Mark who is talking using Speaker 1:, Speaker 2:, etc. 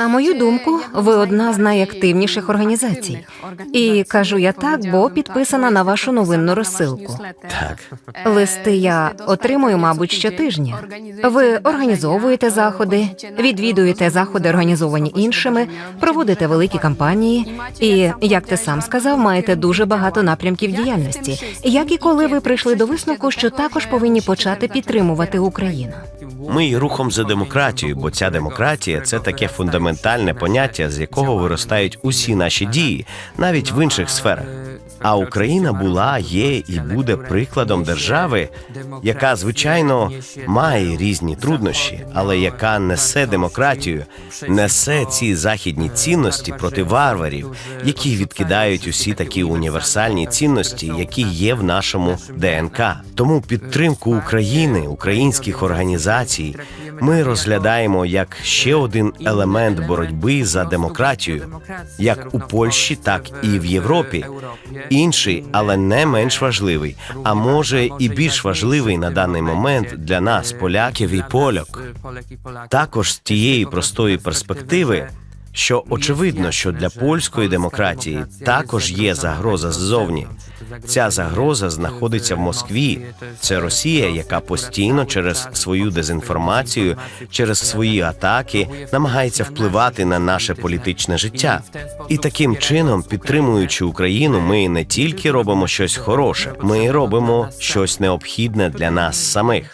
Speaker 1: На мою думку, ви одна з найактивніших організацій. І кажу я так, бо підписана на вашу новинну розсилку.
Speaker 2: Так.
Speaker 1: Листи я отримую, мабуть, щотижня. Ви організовуєте заходи, відвідуєте заходи, організовані іншими, проводите великі кампанії, і як ти сам сказав, маєте дуже багато напрямків діяльності. Як і коли ви прийшли до висновку, що також повинні почати підтримувати Україну.
Speaker 2: Ми є рухом за демократію, бо ця демократія це таке фундаментальне поняття, з якого виростають усі наші дії, навіть в інших сферах. А Україна була, є і буде прикладом держави, яка звичайно має різні труднощі, але яка несе демократію, несе ці західні цінності проти варварів, які відкидають усі такі універсальні цінності, які є в нашому ДНК. Тому підтримку України, українських організацій, ми розглядаємо як ще один елемент боротьби за демократію, як у Польщі, так і в Європі. Інший, але не менш важливий, а може і більш важливий на даний момент для нас, поляків і польок. Також з тієї простої перспективи, що очевидно, що для польської демократії також є загроза ззовні. Ця загроза знаходиться в Москві. Це Росія, яка постійно через свою дезінформацію, через свої атаки намагається впливати на наше політичне життя. І таким чином, підтримуючи Україну, ми не тільки робимо щось хороше, ми робимо щось необхідне для нас самих.